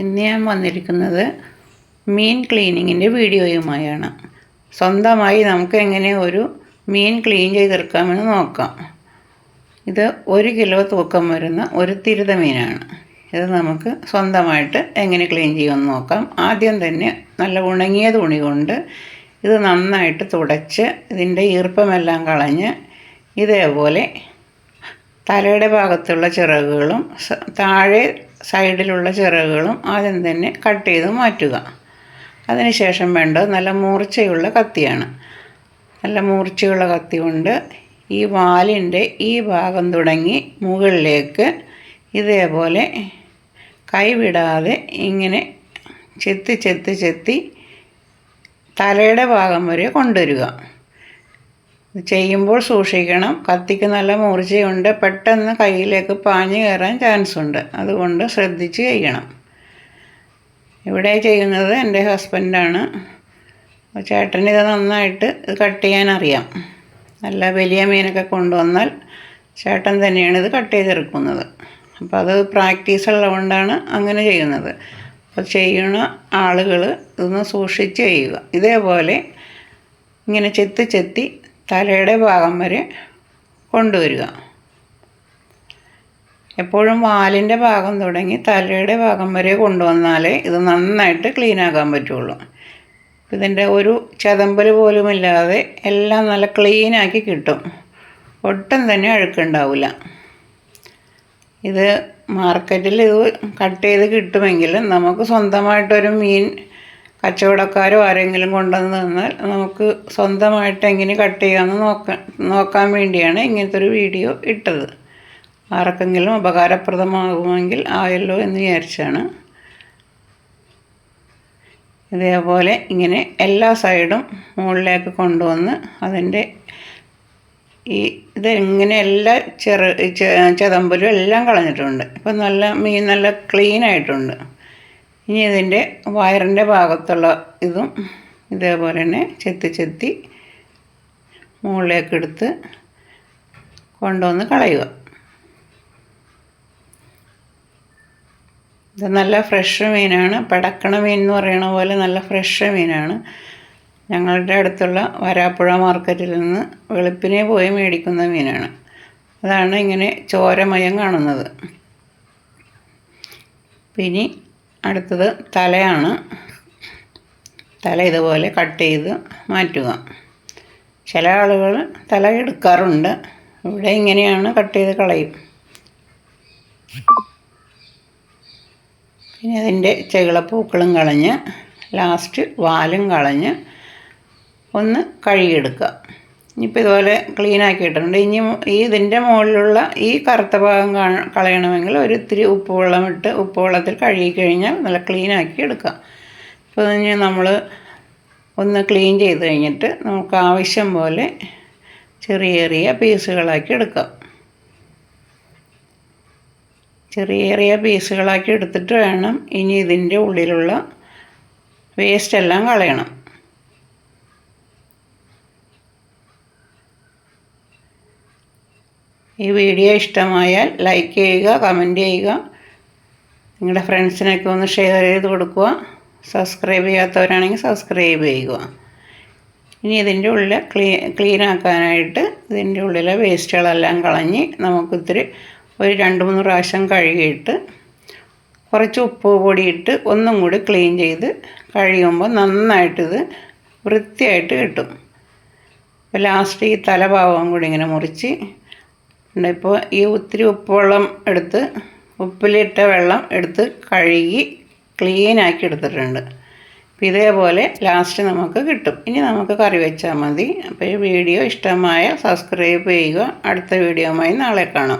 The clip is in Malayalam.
ഇന്ന് ഞാൻ വന്നിരിക്കുന്നത് മീൻ ക്ലീനിങ്ങിന്റെ വീഡിയോയുമായാണ്. സ്വന്തമായി നമുക്ക് എങ്ങനെ ഒരു മീൻ ക്ലീൻ ചെയ്തെടുക്കാമെന്ന് നോക്കാം. ഇത് ഒരു കിലോ തൂക്കം വരുന്ന ഒരു തിരുത മീനാണ്. ഇത് നമുക്ക് സ്വന്തമായിട്ട് എങ്ങനെ ക്ലീൻ ചെയ്യുമെന്ന് നോക്കാം. ആദ്യം തന്നെ നല്ല ഉണങ്ങിയ തുണി കൊണ്ട് ഇത് നന്നായിട്ട് തുടച്ച് ഇതിന്റെ ഈർപ്പമെല്ലാം കളഞ്ഞ് ഇതേപോലെ തലയുടെ ഭാഗത്തുള്ള ചിറകുകളും താഴെ സൈഡിലുള്ള ചിറകുകളും ആദ്യം തന്നെ കട്ട് ചെയ്ത് മാറ്റുക. അതിനുശേഷം വേണ്ടത് നല്ല മൂർച്ചയുള്ള കത്തിയാണ്. നല്ല മൂർച്ചയുള്ള കത്തി കൊണ്ട് ഈ വാലിന്റെ ഈ ഭാഗം തുടങ്ങി മുകളിലേക്ക് ഇതേപോലെ കൈവിടാതെ ഇങ്ങനെ ചെത്തി ചെത്തി ചെത്തി തലയുടെ ഭാഗം വരെ കൊണ്ടുവരിക. ചെയ്യുമ്പോൾ സൂക്ഷിക്കണം. കത്തിക്ക് നല്ല മൂർച്ചയുണ്ട്. പെട്ടെന്ന് കയ്യിലേക്ക് പാഞ്ഞു കയറാൻ ചാൻസ് ഉണ്ട് അതുകൊണ്ട് ശ്രദ്ധിച്ച് ചെയ്യണം ഇവിടെ ചെയ്യുന്നത് എന്റെ ഹസ്ബൻഡാണ്. ചേട്ടന് ഇത് നന്നായിട്ട് ഇത് കട്ട് ചെയ്യാൻ അറിയാം നല്ല വലിയ മീനൊക്കെ കൊണ്ടുവന്നാൽ ചേട്ടൻ തന്നെയാണ് ഇത് കട്ട് ചെയ്തെടുക്കുന്നത്. അപ്പോൾ അത് പ്രാക്ടീസ് ഉള്ളതുകൊണ്ടാണ് അങ്ങനെ ചെയ്യുന്നത്. അപ്പോൾ ചെയ്യുന്ന ആളുകൾ ഇതൊന്ന് സൂക്ഷിച്ച് ചെയ്യുക. ഇതേപോലെ ഇങ്ങനെ ചെത്തി ചെത്തി തലയുടെ ഭാഗം വരെ കൊണ്ടുവരിക. എപ്പോഴും വാലിന്റെ ഭാഗം തുടങ്ങി തലയുടെ ഭാഗം വരെ കൊണ്ടുവന്നാലേ ഇത് നന്നായിട്ട് ക്ലീൻ ആക്കാൻ പറ്റുള്ളൂ. ഇതിന്റെ ഒരു ചതമ്പൽ പോലുമില്ലാതെ എല്ലാം നല്ല ക്ലീനാക്കി കിട്ടും. ഒട്ടും തന്നെ അഴുക്കുണ്ടാവില്ല. ഇത് മാർക്കറ്റിൽ ഇത് കട്ട് ചെയ്ത് കിട്ടുമെങ്കിലും നമുക്ക് സ്വന്തമായിട്ടൊരു മീൻ കച്ചവടക്കാരോ ആരെങ്കിലും കൊണ്ടുവന്ന് തന്നാൽ നമുക്ക് സ്വന്തമായിട്ട് എങ്ങനെ കട്ട് ചെയ്യാമെന്ന് നോക്കാൻ നോക്കാൻ വേണ്ടിയാണ് ഇങ്ങനത്തെ ഒരു വീഡിയോ ഇട്ടത്. ആർക്കെങ്കിലും ഉപകാരപ്രദമാകുമെങ്കിൽ ആയല്ലോ എന്ന് വിചാരിച്ചാണ്. ഇതേപോലെ ഇങ്ങനെ എല്ലാ സൈഡും മുകളിലേക്ക് കൊണ്ടുവന്ന് അതിന്റെ ഈ ഇത് ഇങ്ങനെ എല്ലാ ചെറു ചെതമ്പലും എല്ലാം കളഞ്ഞിട്ടുണ്ട്. ഇപ്പം നല്ല മീൻ നല്ല ക്ലീൻ ആയിട്ടുണ്ട് ഇനി ഇതിന്റെ വയറിന്റെ ഭാഗത്തുള്ള ഇതും ഇതേപോലെ തന്നെ ചെത്തി ചെത്തി മുകളിലേക്ക് എടുത്ത് കൊണ്ടുവന്ന് കളയുക. ഇത് നല്ല ഫ്രഷ് മീനാണ്. പടക്കണ മീൻ എന്ന് പറയണ പോലെ നല്ല ഫ്രഷ് മീനാണ്. ഞങ്ങളുടെ അടുത്തുള്ള വരാപ്പുഴ മാർക്കറ്റിൽ നിന്ന് വെളുപ്പിനെ പോയി മേടിക്കുന്ന മീനാണ്. അതാണ് ഇങ്ങനെ ചോരമയം കാണുന്നത്. പിന്നെ അടുത്തത് തലയാണ്. തല ഇതുപോലെ കട്ട് ചെയ്ത് മാറ്റുക. ചില ആളുകൾ തല എടുക്കാറുണ്ട്. ഇവിടെ ഇങ്ങനെയാണ് കട്ട് ചെയ്ത് കളയും. പിന്നെ അതിന്റെ ചെകിളപ്പൂക്കളും കളഞ്ഞ് ലാസ്റ്റ് വാലും കളഞ്ഞ് ഒന്ന് കഴുകിയെടുക്കുക. ഇനിയിപ്പോൾ ഇതുപോലെ ക്ലീൻ ആക്കിയിട്ടുണ്ട് ഇനി ഈ ഇതിന്റെ മുകളിലുള്ള ഈ കറുത്ത ഭാഗം കളയണമെങ്കിൽ ഒരു ഇത്തിരി ഉപ്പുവെള്ളം ഇട്ട് ഉപ്പുവെള്ളത്തിൽ കഴുകി കഴിഞ്ഞാൽ നല്ല ക്ലീൻ ആക്കി എടുക്കാം. ഇപ്പോൾ ഇനി നമ്മൾ ഒന്ന് ക്ലീൻ ചെയ്ത് കഴിഞ്ഞിട്ട് നമുക്ക് ആവശ്യം പോലെ ചെറിയ ചെറിയ പീസുകളാക്കി എടുക്കാം. ചെറിയ ചെറിയ പീസുകളാക്കി എടുത്തിട്ട് വേണം ഇനി ഇതിന്റെ ഉള്ളിലുള്ള വേസ്റ്റ് എല്ലാം കളയണം. ഈ വീഡിയോ ഇഷ്ടമായാൽ ലൈക്ക് ചെയ്യുക കമന്റ് ചെയ്യുക. നിങ്ങളുടെ ഫ്രണ്ട്സിനൊക്കെ ഒന്ന് ഷെയർ ചെയ്ത് കൊടുക്കുക. സബ്സ്ക്രൈബ് ചെയ്യാത്തവരാണെങ്കിൽ സബ്സ്ക്രൈബ് ചെയ്യുക. ഇനി ഇതിന്റെ ഉള്ളിൽ ക്ലീ ക്ലീൻ ആക്കാനായിട്ട് ഇതിന്റെ ഉള്ളിലെ വേസ്റ്റുകളെല്ലാം കളഞ്ഞ് നമുക്കിത്തിരി ഒരു രണ്ട് മൂന്ന് പ്രാവശ്യം കഴുകിയിട്ട് കുറച്ച് ഉപ്പ് പൊടിയിട്ട് ഒന്നും കൂടി ക്ലീൻ ചെയ്ത് കഴിയുമ്പോൾ നന്നായിട്ടിത് വൃത്തിയായിട്ട് കിട്ടും. ലാസ്റ്റ് ഈ തലഭാഗം കൂടി ഇങ്ങനെ മുറിച്ച് ഇപ്പോൾ ഈ ഒത്തിരി ഉപ്പുവെള്ളം എടുത്ത് ഉപ്പിലിട്ട വെള്ളം എടുത്ത് കഴുകി ക്ലീൻ ആക്കി എടുത്തിട്ടുണ്ട്. ഇതേപോലെ ലാസ്റ്റ് നമുക്ക് കിട്ടും. ഇനി നമുക്ക് കറി വെച്ചാൽ മതി. അപ്പോൾ ഈ വീഡിയോ ഇഷ്ടമായ സബ്സ്ക്രൈബ് ചെയ്യുക. അടുത്ത വീഡിയോയുമായി നാളെ കാണാം.